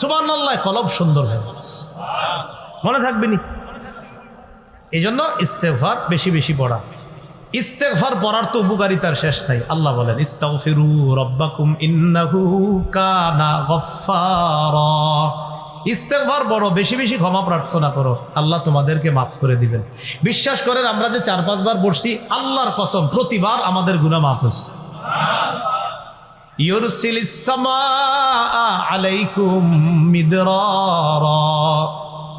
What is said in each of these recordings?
সুবান আল্লাহ কলব সুন্দর হয়ে মনে থাকবেনি এই জন্য ইস্তেফার বেশি বেশি পড়া। ইস্তেগফার পড়ার তো উপকারিতার শেষ নাই। আল্লাহ বলেন, ইস্তাগফিরু রব্বাকুম ইন্নাহু কানা গফফারা। ইস্তেগফার বড় বেশি বেশি ক্ষমা প্রার্থনা করো। আল্লাহ তোমাদেরকে মাফ করে দিবেন। বিশ্বাস করেন, আমরা যে চার পাঁচবার পড়ছি, আল্লাহর কসম, প্রতিবার আমাদের গুনাহ মাফ হচ্ছে ইউরসিলিস সামাআ আলাইকুম মিদরারা।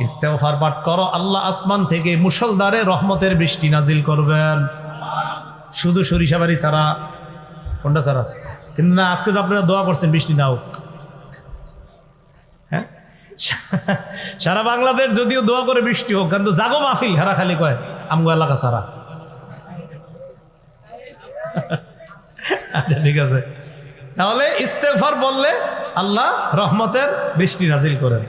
ইস্তেগফার পাঠ করো, আল্লাহ আসমান থেকে মুষলধারে রহমতের বৃষ্টি নাজিল করবেন। শুধু সরিষাবাড়ি ছাড়া। কোনটা ছাড়া? কিন্তু না, আজকে তো আপনারা দোয়া করছেন, বৃষ্টি নাও হ্যাঁ? সারা বাংলাদেশ যদিও দোয়া করে বৃষ্টি হোক, কিন্তু জাগো মাহফিল, হেরা খালি কয়, আমগো এলাকা ছাড়া। আচ্ছা ঠিক আছে। তাহলে ইস্তেফার বললে আল্লাহ রহমতের বৃষ্টি নাজিল করেন।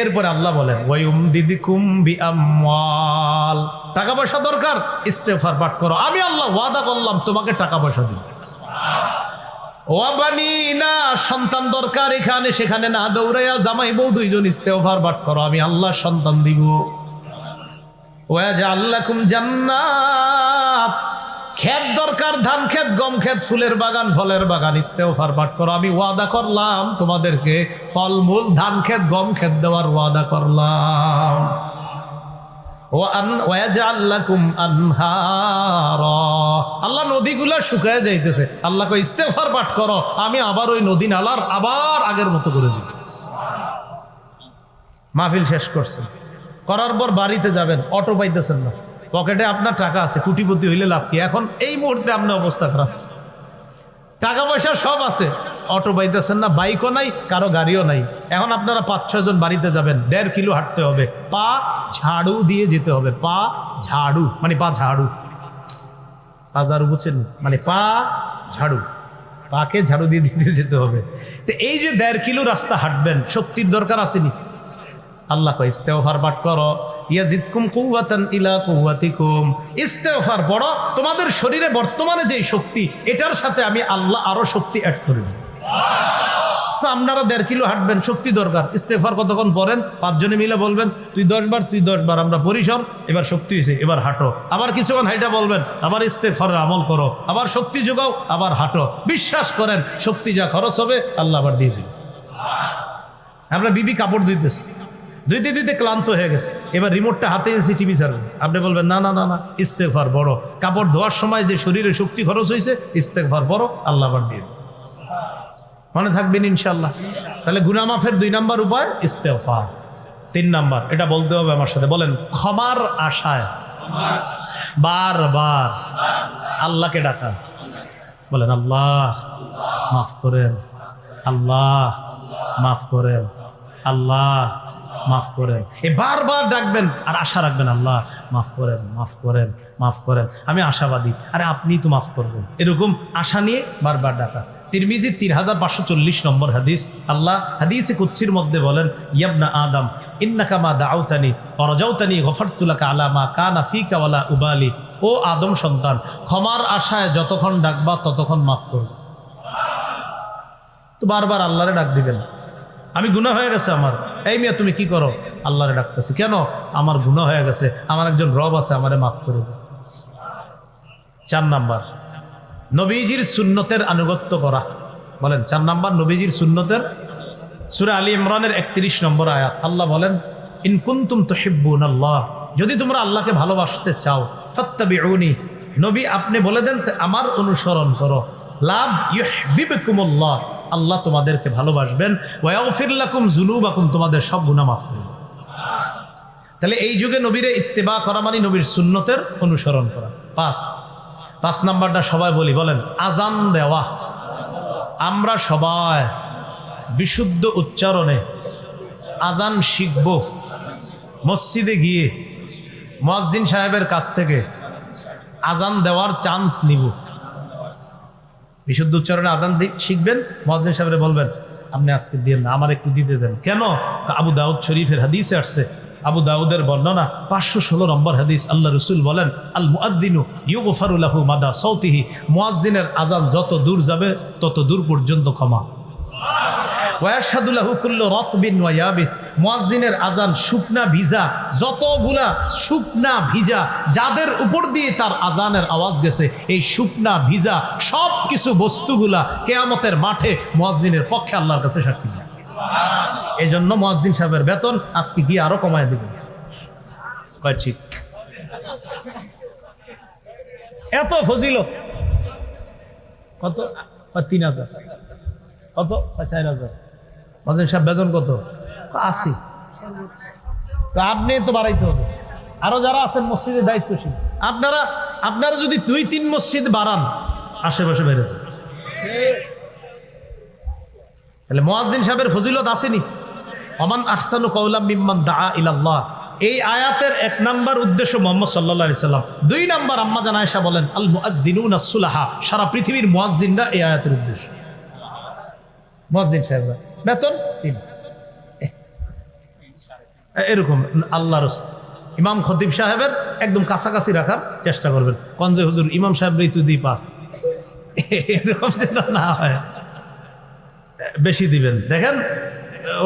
এরপরে আল্লাহ বলেন ওয়াইম দিদিকুম বি আমওয়াল টাকা পয়সা দরকার, ইস্তেফার পাঠ করো। আমি আল্লাহ ওয়াদা করলাম, তোমাকে টাকা পয়সা দিব। ওয়াবানি না সন্তান দরকার এখানে, সেখানে না দৌড়াইয়া জামাই বউ দুইজন ইস্তেফার পাঠ করো, আমি আল্লাহ সন্তান দিব। ওয়া আল্লাকুম জান্নাত। ক্ষেত দরকার, ধান ক্ষেত, গম ক্ষেত, ফুলের বাগান, ফলের বাগান ইস্তেফার পাঠ করো। আমি ওয়াদা করলাম তোমাদেরকে ফলমূল, ধান ক্ষেত, গম ক্ষেত দেওয়ার ওয়াদা করলাম। আল্লাহ নদীগুলা শুকায় যাইতেছে। আল্লাহ ইস্তেফার পাঠ করো। আমি আবার ওই নদী নালার আবার আগের মতো করে দিব। মাহফিল শেষ করছেন। করার পর বাড়িতে যাবেন, অটো পাইতেছেন না। পকেটে আপনার টাকা আছে, কুটিপতি হইলে লাভ কি? এখন এই মুহূর্তে আপনার অবস্থা খারাপ। টাকা পয়সা সব আছে। অটো পাইতেছেন না, বাইকও নাই, কারও গাড়িও নাই। এখন আপনারা পাঁচ, ছয় জন বাড়িতে যাবেন, দেড় কিলো হাঁটতে হবে। পা ঝাড়ু দিয়ে যেতে হবে, পা ঝাড়ু মানে পা ঝাড়ু। পা ঝাড়ু বুঝছেন? মানে পা ঝাড়ু, পাকে ঝাড়ু দিয়ে দিতে যেতে হবে। তো এই যে দেড় কিলো রাস্তা হাঁটবেন, শক্তির দরকার আসেনি আল্লাহ কয়, ইস্তেগফার পাঠ করো। ইয়াজিদকুম ইলা পড়ো, তোমাদের শরীরে বর্তমানে যে শক্তি, এটার সাথে আমি আল্লাহ আরও শক্তি অ্যাড করে দিই তো আপনারা দেড় কিলো হাঁটবেন, শক্তি দরকার। ইস্তেফার কতক্ষণ পড়েন? পাঁচজনে মিলে বলবেন, তুই দশ বার, তুই দশ বার, আমরা পরিসর, এবার শক্তি হয়েছে এবার হাঁটো। আবার কিছুক্ষণ হাইটা বলবেন, আবার ইস্তেফারের আমল করো। আবার শক্তি যোগাও, আবার হাঁটো। বিশ্বাস করেন, শক্তি যা খরচ হবে, আল্লাহ আবার দিয়ে দিন আমরা বিবি কাপড় ধুইতেছি। ধুইতে ধুইতে ক্লান্ত হয়ে গেছে। এবার রিমোটটা হাতে এসে টিভি ছাড়বেন আপনি বলবেন, না না না না ইস্তেফার বড় কাপড় ধোয়ার সময় যে শরীরে শক্তি খরচ হয়েছে ইস্তেফার বড় আল্লাহ আবার দিয়ে মনে থাকবেন ইনশাল্লাহ তাহলে গুনামাফের দুই নাম্বার উপায় ইস্তেফার তিন নাম্বার, এটা বলতে হবে আমার সাথে, বলেন, ক্ষমার আশায়। বারবার আল্লাহকে ডাকা। বলেন, আল্লাহ, মাফ করেন। আল্লাহ, মাফ করেন। আল্লাহ মাফ করেন। এ বারবার ডাকবেন, আর আশা রাখবেন আল্লাহ, মাফ করেন মাফ করেন মাফ করেন। আমি আশাবাদী, আরে আপনি তো মাফ করবেন। এরকম আশা নিয়ে বারবার ডাকা। তিরমিজি তিন হাজার পাঁচশো চল্লিশ নম্বর হাদিস, আল্লাহ হাদিসে কুচ্ছির মধ্যে বলেন, ইয়াবনা আদম, ইন্নাকা মা দাউতানি, অরজাউতানি গফরতুলাকা আলা মা কানা ফিকা ওয়ালা উবালি। ও আদম সন্তান, ক্ষমার আশায় যতক্ষণ ডাকবা ততক্ষণ মাফ করবে। তো বারবার আল্লাহরে ডাক দিবেন। আমি গুনাহ হয়ে গেছে আমার। এই মিয়া, তুমি কি করো? আল্লাহরে ডাকতেছি। কেন? আমার গুনাহ হয়ে গেছে। আমার একজন রব আছে, আমারে মাফ করে চার নাম্বার। নবীজির সুন্নতের আনুগত্য করা। বলেন, চার নাম্বার নবীজির সুন্নতের সুরা আলী ইমরানের একত্রিশ নম্বর আয়াত। আল্লাহ বলেন ইনকুন্তুম তুহিব্বুন আল্লাহ যদি তোমরা আল্লাহকে ভালোবাসতে চাও, ফাত্তাবিউনি। নবী, আপনি বলে দেন, আমার অনুসরণ করো। লাভ ইউহবিবকুমুল্লাহ। আল্লাহ তোমাদেরকে ভালোবাসবেন। যুনুবাকুম, তোমাদের সব গুনাহ মাফ করবেন তাহলে এই যুগে নবীরে ইত্তেবা করা মানে নবীর সুন্নতের অনুসরণ করা। পাঁচ। পাঁচ নাম্বারটা সবাই বলি, বলেন, আজান দেওয়া। আমরা সবাই বিশুদ্ধ উচ্চারণে আজান শিখব। মসজিদে গিয়ে মুয়াজ্জিন সাহেবের কাছ থেকে আজান দেওয়ার চান্স নিব। বিশুদ্ধ উচ্চারণে আজান শিখবেন মহাজিন সাহেবের বলবেন, আপনি আজকে দিয়ে না, আমার একটু দিতে দেন। কেন? আবু দাউদ শরীফের হাদিসে আসছে। আবু দাউদের বর্ণনা পাঁচশো ষোলো নম্বর হাদিস, আল্লাহ রসুল বলেন আল মুআদ্দিনু ইউগফারুল্লাহু মাদা সৌতিহি মুয়াজ্জিনের আজান যত দূর যাবে, তত দূর পর্যন্ত ক্ষমা। আজান শুকনা ভিজা, যতগুলা শুকনা ভিজা, যাদের উপর দিয়ে তার আজানের আওয়াজ গেছে, এই শুকনা ভিজা সব কিছু বস্তুগুলা কেয়ামতের মাঠে মুয়াজ্জিনের পক্ষে আল্লাহর কাছে সাক্ষী যায়। এই জন্য মুয়াজ্জিন সাহেবের বেতন আজকে গিয়ে আরও কমায় দিবেন। এত ফজিল কত? তিন হাজার। কত? চার হাজার। মহাজন সাহেব, বেতন কত? আশি। তো আপনি তো বাড়াইতে হবে। আরও যারা আছেন মসজিদের দায়িত্বশীল। আপনারা আপনারা যদি দুই, তিন মসজিদ বাড়ান, আশেপাশে বেড়ে যাবে। তাহলে মোয়াজ্জিন সাহেবের ফজিলত আসেনি? অমান আহসানু কৌলাম মিম্মান দা ইলাল্লাহ। এই আয়াতের এক নাম্বার উদ্দেশ্য মোহাম্মদ সাল্লাহ আলি সাল্লাম। দুই নাম্বার আম্মা জান আয়েশা বলেন আল মুআদ্দিনুন আসুলাহা সারা পৃথিবীর মুয়াজ্জিনরা এই আয়াতের উদ্দেশ্য। মুয়াজ্জিন সাহেবরা। বেতন? তিন। এরকম আল্লাহ রাস্তা। ইমাম খতিব সাহেবের একদম কাছাকাছি রাখার চেষ্টা করবেন। কঞ্জে হুজুর, ইমাম সাহেব ঋতু দি পাস। এরকম যেন না হয়। বেশি দিবেন। দেখেন,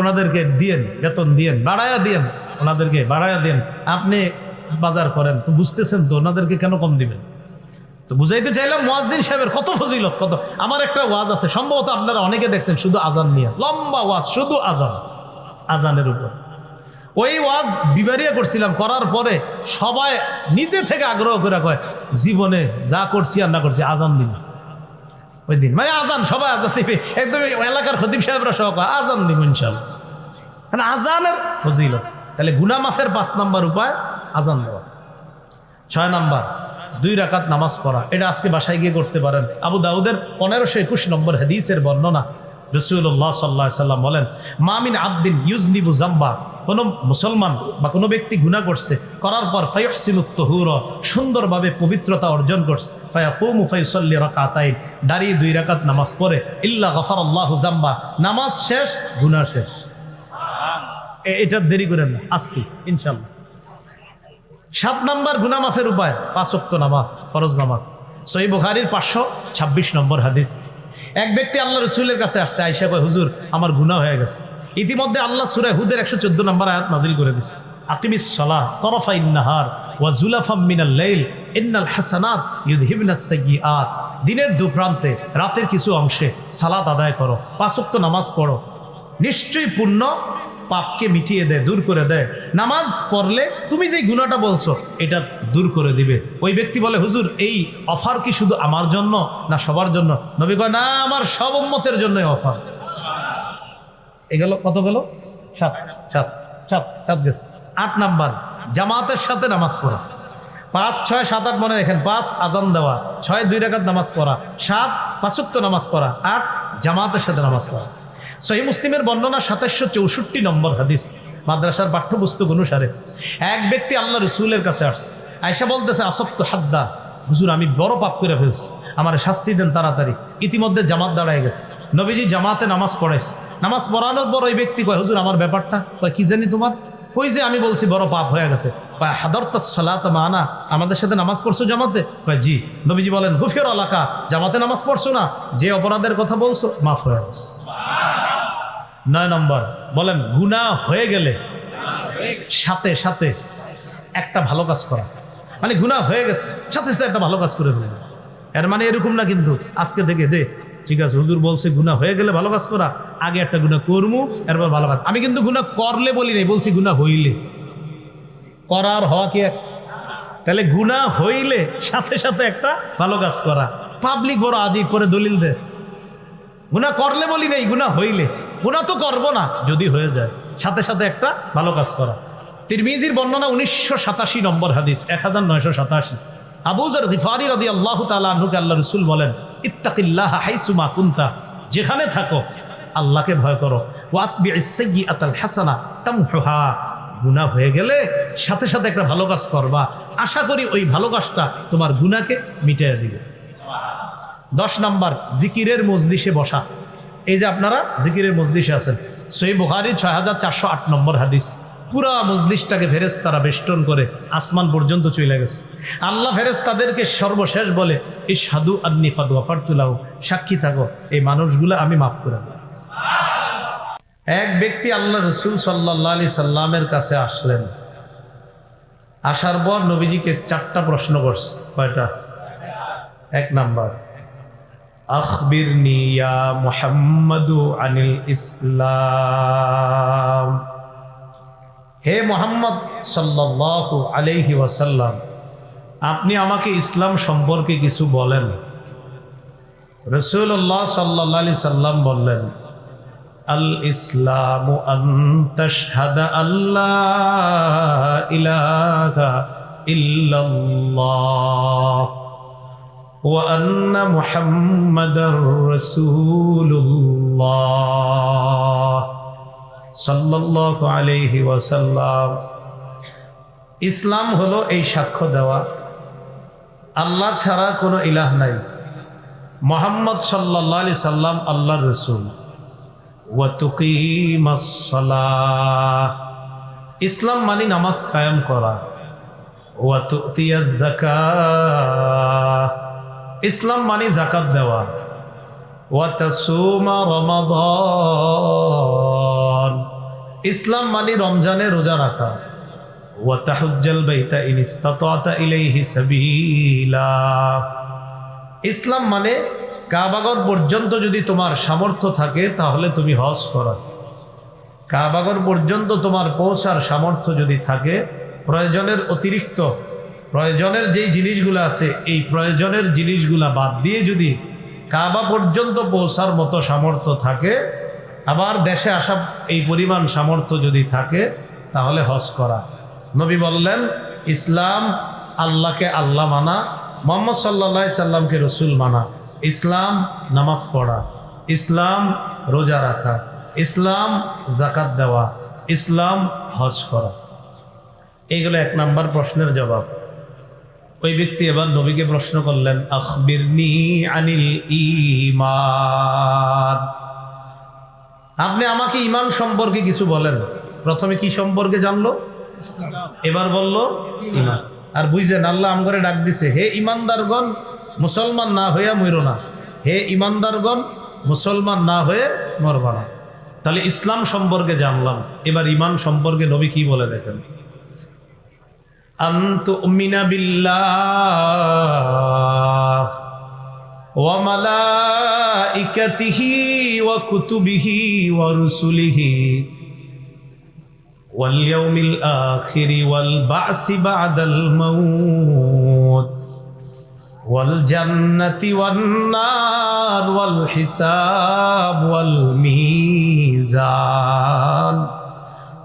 ওনাদেরকে দিয়েন, বেতন দিয়েন, বাড়ায়া দিয়েন, ওনাদেরকে বাড়ায়া দেন আপনি বাজার করেন, তো বুঝতেছেন তো ওনাদেরকে কেন কম দিবেন? তো বুঝাইতে চাইলাম ওয়াজদিন সাহেবের কত ফজিলত কত? আমার একটা ওয়াজ আছে সম্ভবত আপনারা অনেকে দেখছেন শুধু আজান নিয়ে। লম্বা ওয়াজ শুধু আজান আজানের উপর। ওই ওয়াজ বিবারিয়া করছিলাম করার পরে সবাই নিজে থেকে আগ্রহ করে কয় জীবনে যা করছি আর না করছি আজান দিন। ওই দিন মানে আজান সবাই আজান দিবে। একদম এলাকার খতিব সাহেবরা সহ কয়, আজান দিব ইনশাল্লাহ মানে আজানের ফজিল তাহলে গুনা মাফের পাঁচ নাম্বার উপায় আজান দেওয়া। ছয় নাম্বার দুই রাকাত নামাজ পড়া। এটা আজকে বাসায় গিয়ে করতে পারেন। আবু দাউদের পনেরোশো একুশ নম্বর হাদিসের বর্ণনা। রসুল্লাহ সাল্লাহ সাল্লাম বলেন মামিন আবদিন ইউজনিবু জাম্বা। কোনো মুসলমান বা কোনো ব্যক্তি গুণা করছে, করার পর ফাইহসিনুত্তহুর সুন্দরভাবে পবিত্রতা অর্জন করছে। ফায়া কৌমু ফাইসল্লি রাকাতাই দাঁড়িয়ে দুই রাকাত নামাজ পড়ে। ইল্লা গফার আল্লাহ জাম্বা। নামাজ শেষ গুণা শেষ। এটা দেরি করেন না। আজকে ইনশাল্লাহ সাত নাম্বার গুনা মাফের উপায় পাঁচক্ত নামাজ, ফরজ নামাজ। সই বুখারির পাঁচশো ছাব্বিশ নম্বর হাদিস। এক ব্যক্তি আল্লাহ রসুলের কাছে আসছে আইসা কয়, হুজুর, আমার গুনাহ হয়ে গেছে। ইতিমধ্যে আল্লাহ সুরায় হুদের একশো চোদ্দ নম্বর আয়াত নাজিল করে দিছে। আকিমিস সলাহ তরফা ইন্নাহার ওয়া জুলাফাম মিনাল লাইল, ইন্নাল হাসানাত ইউদহিবনাস সাইয়্যাত দিনের দুপ্রান্তে, রাতের কিছু অংশে সালাত আদায় করো পাঁচক্ত নামাজ পড়ো। নিশ্চয়ই পুণ্য পাপকে মিটিয়ে দেয়, দূর করে দেয়। নামাজ পড়লে তুমি যে গুণাটা বলছো, এটা দূর করে দিবে। ওই ব্যক্তি বলে, হুজুর, এই অফার কি শুধু আমার জন্য না সবার জন্য? নবী কয়, না, আমার সব উম্মতের জন্যই অফার। এ গেল, কত গেল? সাত সাত সাত সাত গেছে। আট নাম্বার, জামাতের সাথে নামাজ পড়া। পাঁচ, ছয়, সাত, আট মনে রেখেন, পাঁচ, আজান দেওয়া। ছয়, দুই রেখাত নামাজ পড়া। সাত, পাঁচুক্ত নামাজ পড়া। আট, জামাতের সাথে নামাজ পড়া। সহি মুসলিমের বর্ণনা সাতাশশো চৌষট্টি নম্বর হাদিস। মাদ্রাসার পাঠ্যপুস্তক অনুসারে এক ব্যক্তি আল্লাহ রসুলের কাছে আসছে। আয়সা বলতেছে, আসক্ত হাদ্দা। হুজুর, আমি বড় পাপ করে ফেলছি। আমার শাস্তি দেন তাড়াতাড়ি। ইতিমধ্যে জামাত দাঁড়ায় গেছে। নবীজি জামাতে নামাজ পড়াইছে। নামাজ পড়ানোর পর ওই ব্যক্তি কয়, হুজুর, আমার ব্যাপারটা কয়, কি জানি তোমার? কই যে আমি বলছি বড় পাপ হয়ে গেছে? কয় হাদর সালাত মানা। আমাদের সাথে নামাজ পড়ছো জামাতে? জি। নবীজি বলেন গুফিয়র এলাকা জামাতে নামাজ পড়ছো না? যে অপরাধের কথা বলছো, মাফ হয়ে গেছে। নয় নম্বর, বলেন, গুনাহ হয়ে গেলে সাথে সাথে একটা ভালো কাজ করা। মানে গুনাহ হয়ে গেছে, সাথে সাথে একটা ভালো কাজ করে ফেলবে। এর মানে এরকম না কিন্তু, আজকে থেকে যে, ঠিক আছে, হুজুর বলছে গুনাহ হয়ে গেলে ভালো কাজ করা, আগে একটা গুনাহ করমু, এরপর ভালো কাজ। আমি কিন্তু গুনাহ করলে বলি নাই, বলছি গুনাহ হইলে। করার হওয়া কি এক? তাহলে গুনাহ হইলে সাথে সাথে একটা ভালো কাজ করা। পাবলিক বড় আজই করে দলিল দেয়। গুণা করলে বলি নাই গুণা হইলে। গুণা তো করব না, যদি হয়ে যায়। সাথে সাথে একটা ভালো কাজ করা। তিরমিজির বর্ণনা উনিশশো সাতাশি নম্বর হাদিস, এক হাজার নয়শো সাতাশি। আবুজর গিফারি রদি আল্লাহ তালা আনহুকে আল্লাহ রসুল বলেন, ইত্তাকিল্লাহ হাইসুমা কুন্তা যেখানে থাকো, আল্লাহকে ভয় করো হাসানা তামহুহা গুনাহ হয়ে গেলে সাথে সাথে একটা ভালো কাজ করবা আশা করি ওই ভালো কাজটা তোমার গুণাকে মিটিয়ে দিবে দশ নাম্বার, জিকিরের মজলিসে বসা এই যে আপনারা জিকিরের মজলিসে আছেন সই বুহারি ছয় হাজার চারশো আট নম্বর হাদিস। পুরা মজলিসটাকে ফেরেস তারা বেষ্টন করে আসমান পর্যন্ত চলে গেছে। আল্লাহ ফেরেস তাদেরকে সর্বশেষ বলে এই সাধু আদনি ফাদু আফারতুল্লাহ সাক্ষী থাকো, এই মানুষগুলো আমি মাফ করে এক ব্যক্তি আল্লাহ রসুল সাল্লাহ আলি সাল্লামের কাছে আসলেন। আসার পর নবীজিকে চারটা প্রশ্ন করছে। কয়টা? এক নাম্বার। আখবিরনি ইয়া মুহাম্মাদু আনিল ইসলাম। হে মোহাম্মদ সাল্লাল্লাহু আলাইহি ওয়াসাল্লাম, আপনি আমাকে ইসলাম সম্পর্কে কিছু বলেন। রসুল্লাহ সাল্লাহ সাল্লাম বললেন, আল ইসলাম আল্লাহ ইলাহা وأن محمد رسول الله صلى الله عليه وسلم ইসলাম হলো এই সাক্ষ্য দেওয়া আল্লাহ ছাড়া কোনো ইলাহ নাই মোহাম্মদ সাল্লাহ আলি সাল্লাম আল্লাহর রসুল ইসলাম মানি নামাজ কায়েম করা ইসলাম মানি জাকাত দেওয়া। ইসলাম মানি রমজানে রোজা রাখা। ইসলাম মানে কাবাগর পর্যন্ত যদি তোমার সামর্থ্য থাকে, তাহলে তুমি হজ করো। কাবাগর পর্যন্ত তোমার পৌঁছার সামর্থ্য যদি থাকে, প্রয়োজনের অতিরিক্ত প্রয়োজনের যেই জিনিসগুলো আছে, এই প্রয়োজনের জিনিসগুলা বাদ দিয়ে যদি কাবা পর্যন্ত পৌঁছার মতো সামর্থ্য থাকে, আবার দেশে আসা এই পরিমাণ সামর্থ্য যদি থাকে, তাহলে হজ করা। নবী বললেন, ইসলাম আল্লাহকে আল্লাহ মানা, মোহাম্মদ সাল্লা সাল্লামকে রসুল মানা। ইসলাম নামাজ পড়া, ইসলাম রোজা রাখা, ইসলাম জাকাত দেওয়া, ইসলাম হজ করা। এইগুলো এক নাম্বার প্রশ্নের জবাব। ওই ব্যক্তি এবার নবীকে প্রশ্ন করলেন, আখবিরনি আনিল ইমান আপনি আমাকে ইমান সম্পর্কে কিছু বলেন। প্রথমে কি সম্পর্কে জানলো? এবার বলল ইমান আর বুঝছেন আল্লাহ আম করে ডাক দিছে, হে ইমানদারগণ মুসলমান না হইয়া মইর না। হে ইমানদারগণ মুসলমান না হয়ে মরব না। তাহলে ইসলাম সম্পর্কে জানলাম। এবার ইমান সম্পর্কে নবী কি বলে দেখেন? আন্তুমিনা বিল্লাহ ওয়া মালাইকাতিহি ওয়া কুতুবিহি ওয়া রুসুলিহি ওয়াল ইয়াউমিল আখিরি ওয়াল বা'সি বা'দাল মাউত ওয়াল জান্নাতি ওয়ান নার ওয়াল হিসাব ওয়াল মিজান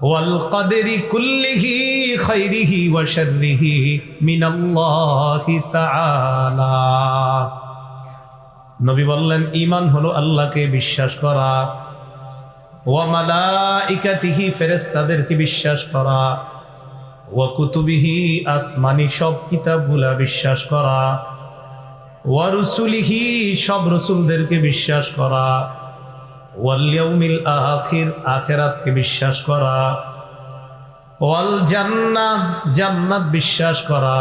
ওয়াল কদরি কুল্লিহি খৈরিহি ওয়া শাররিহি মিনাল্লাহি তাআলা। নবী বললেন, ঈমান হলো আল্লাহকে বিশ্বাস করা। ওয়া মালাইকাতিহি ফেরেশতাদেরকে বিশ্বাস করা। ওয়া কুতুবিহি আসমানি সব কিতাবগুলা বিশ্বাস করা। ওয়া রুসুলিহি সব রসুলদেরকে বিশ্বাস করা। ওয়াল ইয়াউমিল আখির, আখিরাতকে বিশ্বাস করা। ওয়াল জান্নাত জান্নাত বিশ্বাস করা।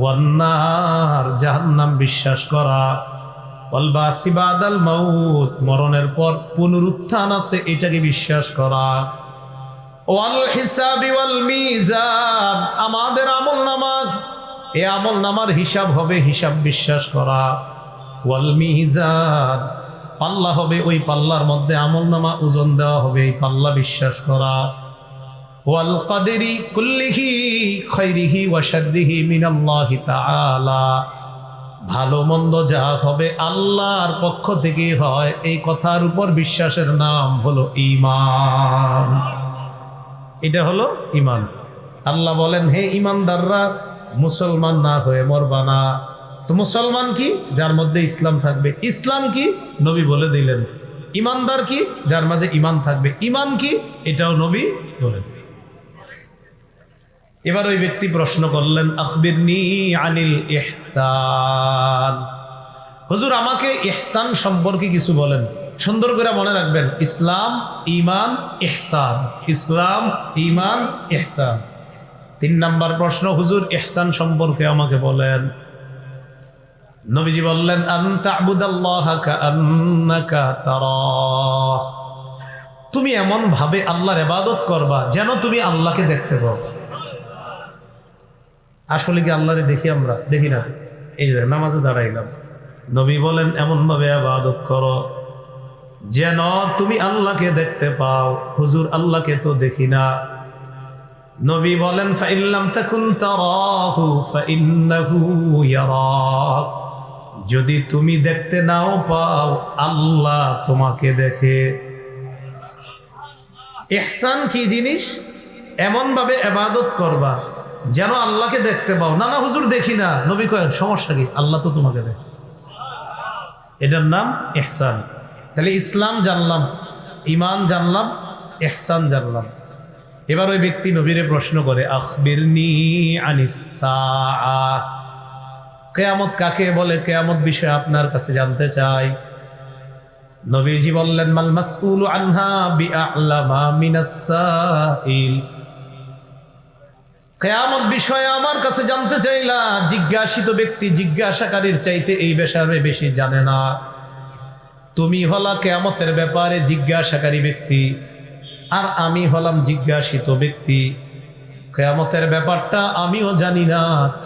ওয়ান্নার জাহান্নাম বিশ্বাস করা। ওয়াল বাসি বাদাল মাউত, মরণের পর পুনরুত্থান আছে, এটাকে বিশ্বাস করা। ওয়াল হিসাবি ওয়াল মিজান, আমাদের আমল নামাজ এ আমল নামার হিসাব হবে হিসাব বিশ্বাস করা। ওয়াল মিজান, পাল্লা হবে ওই পাল্লার মধ্যে আমল নামা ওজন দেওয়া হবে, এই পাল্লা বিশ্বাস করা। ওয়াল কাদেরি কুল্লিহি খৈরিহি ওয়াশাদ্দিহি মিনাল্লাহি তাআলা। ভালো মন্দ যা হবে আল্লাহর পক্ষ থেকে হয়। এই কথার উপর বিশ্বাসের নাম হলো ইমান এটা হলো ইমান আল্লাহ বলেন, হে ইমানদাররা মুসলমান না হয়ে মরবা না। তো মুসলমান কি? যার মধ্যে ইসলাম থাকবে। ইসলাম কি? নবী বলে দিলেন। ইমানদার কি? যার মাঝে ইমান থাকবে। ইমান কি? এটাও নবী বলেন। এবার ওই ব্যক্তি প্রশ্ন করলেন, আখবিরনি আনিল ইহসান। হুজুর, আমাকে ইহসান সম্পর্কে কিছু বলেন। সুন্দর করে মনে রাখবেন, ইসলাম ইমান ইহসান। ইসলাম ইমান ইহসান। তিন নাম্বার প্রশ্ন, হুজুর, ইহসান সম্পর্কে আমাকে বলেন। নবীজি বললেন তুমি এমন ভাবে আল্লাহর এবাদত করবা যেন তুমি আল্লাহকে দেখতে পাও। আসলে কি আল্লাহরে দেখি আমরা? দেখি না। এই নামাজে দাঁড়াইলাম। নবী বলেন এমন ভাবে আবাদত করো যেন তুমি আল্লাহকে দেখতে পাও। হুজুর, আল্লাহকে তো দেখি না। নবী বলেন যদি তুমি দেখতে নাও পাও, আল্লাহ তোমাকে দেখে। ইহসান কি জিনিস? এমন ভাবে এবাদত করবা। যেন আল্লাহকে দেখতে পাও। না না হুজুর দেখি না। নবী কয়েক সমস্যা কি? আল্লাহ তো তোমাকে দেখে। এটার নাম ইহসান। তাহলে ইসলাম জানলাম ইমান জানলাম ইহসান জানলাম। এবার ওই ব্যক্তি নবীরে প্রশ্ন করে আখবিরনি আনিসা কেয়ামত কাকে বলে? কেয়ামত বিষয়ে আপনার কাছে জানতে চাই। নবীজি বললেন মাল মাসউল আনহা বিআলামা মিনাস সাইল। কেয়ামত বিষয়ে আমার কাছে জানতে চাইলা, জিজ্ঞাসিত ব্যক্তি জিজ্ঞাসাকারীর চাইতে এই বেসারে বেশি জানে না। তুমি হলা কেয়ামতের ব্যাপারে জিজ্ঞাসাকারী ব্যক্তি, আর আমি হলাম জিজ্ঞাসিত ব্যক্তি। কেয়ামতের ব্যাপারটা আমিও জানি না।